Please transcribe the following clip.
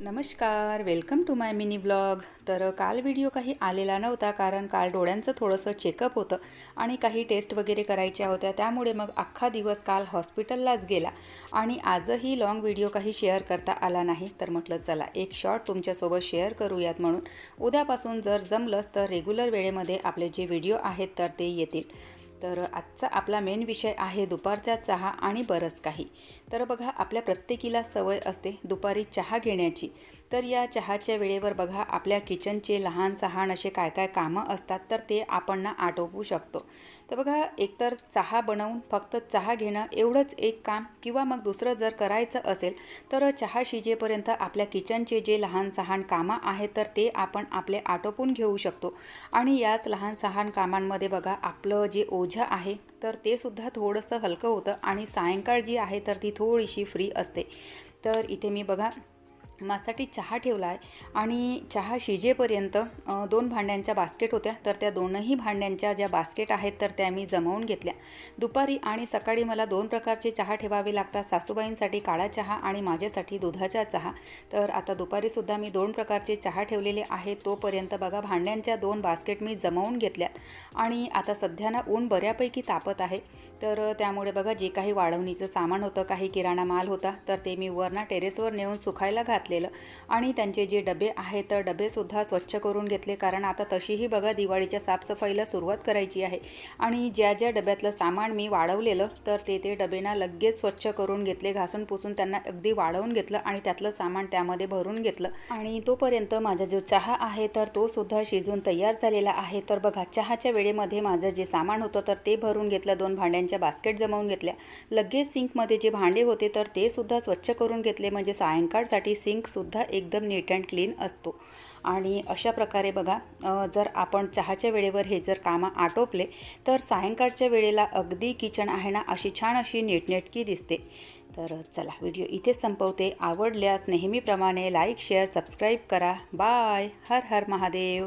नमस्कार welcome to my mini blog तर काल व्हिडिओ काही आलेला नव्हता कारण काल डोळ्यांचं थोडंसं चेकअप होतं आणि काही टेस्ट वगैरे करायच्या होत्या. त्यामुळे मग अख्खा दिवस काल हॉस्पिटललाच गेला आणि आजही लाँग व्हिडिओ काही शेअर करता आला नाही. तर म्हटलं चला एक शॉर्ट तुमच्यासोबत शेअर करूयात म्हणून. उद्यापासून जर जमलंच तर रेग्युलर वेळेमध्ये आपले जे व्हिडिओ आहेत तर ते येतील. तर आजचा आपला मेन विषय आहे दुपारचा चहा आणि बरंच काही. तर बघा आपल्या प्रत्येकीला सवय असते दुपारी चहा घेण्याची. तर या चहाच्या वेळेवर बघा आपल्या किचनचे लहान सहान असे काय काय कामं असतात तर ते आपण ना आटोपू शकतो. तर बघा एकतर चहा बनवून फक्त चहा घेणं एवढंच एक काम किंवा मग दुसरं जर करायचं असेल तर चहा शिजेपर्यंत आपल्या किचनचे जे लहान सहान कामं आहेत तर ते आपण आपले आटोपून घेऊ शकतो. आणि याच लहान सहान कामांमध्ये बघा आपलं जे ओझं आहे तर ते सुद्धा थोडंसं हलकं होतं आणि सायंकाळ जी आहे तर ती थोडीशी फ्री असते. तर इथे मी बघा माझ्यासाठी चहा ठेवला आहे आणि चहा शिजेपर्यंत दोन भांड्यांच्या बास्केट होत्या. तर त्या दोनही भांड्यांच्या ज्या बास्केट आहेत तर त्या मी जमवून घेतल्या. दुपारी आणि सकाळी मला दोन प्रकारचे चहा ठेवावे लागतात. सासूबाईंसाठी काळा चहा आणि माझ्यासाठी दुधाचा चहा. तर आता दुपारीसुद्धा मी दोन प्रकारचे चहा ठेवलेले आहेत. तोपर्यंत बघा भांड्यांच्या दोन बास्केट मी जमवून घेतल्यात आणि आता सध्या ना ऊन बऱ्यापैकी तापत आहे. तर त्यामुळे बघा जे काही वाढवणीचं सामान होतं काही किराणा माल होता तर ते मी वरना टेरेसवर नेऊन सुकायला घातलेलं. आणि त्यांचे जे डबे आहेत तर डबेसुद्धा स्वच्छ करून घेतले. कारण आता तशीही बघा दिवाळीच्या साफसफाईला सुरुवात करायची आहे. आणि ज्या ज्या डब्यातलं सामान मी वाढवलेलं तर ते ते डबेना लगेच स्वच्छ करून घेतले. घासून पुसून त्यांना अगदी वाढवून घेतलं आणि त्यातलं सामान त्यामध्ये भरून घेतलं. आणि तोपर्यंत माझा जो चहा आहे तर तो सुद्धा शिजून तयार झालेला आहे. तर बघा चहाच्या वेळेमध्ये माझं जे सामान होतं तर ते भरून घेतलं. दोन भांड्यांच्या बास्केट जमवून घेतल्या. लगेच सिंकमध्ये जे भांडे होते तर ते सुद्धा स्वच्छ करून घेतले. म्हणजे सायंकाळसाठी सिंक सिंकसुद्धा एकदम नीट अँड क्लीन असतो. आणि अशा प्रकारे बघा जर आपण चहाच्या वेळेवर हे जर कामं आटोपले तर सायंकाळच्या वेळेला अगदी किचन आहे ना अशी छान अशी नीटनेटकी दिसते. तर चला व्हिडिओ इथे संपवते. आवडल्यास नेहमीप्रमाणे लाईक शेअर सबस्क्राईब करा. बाय हर हर महादेव.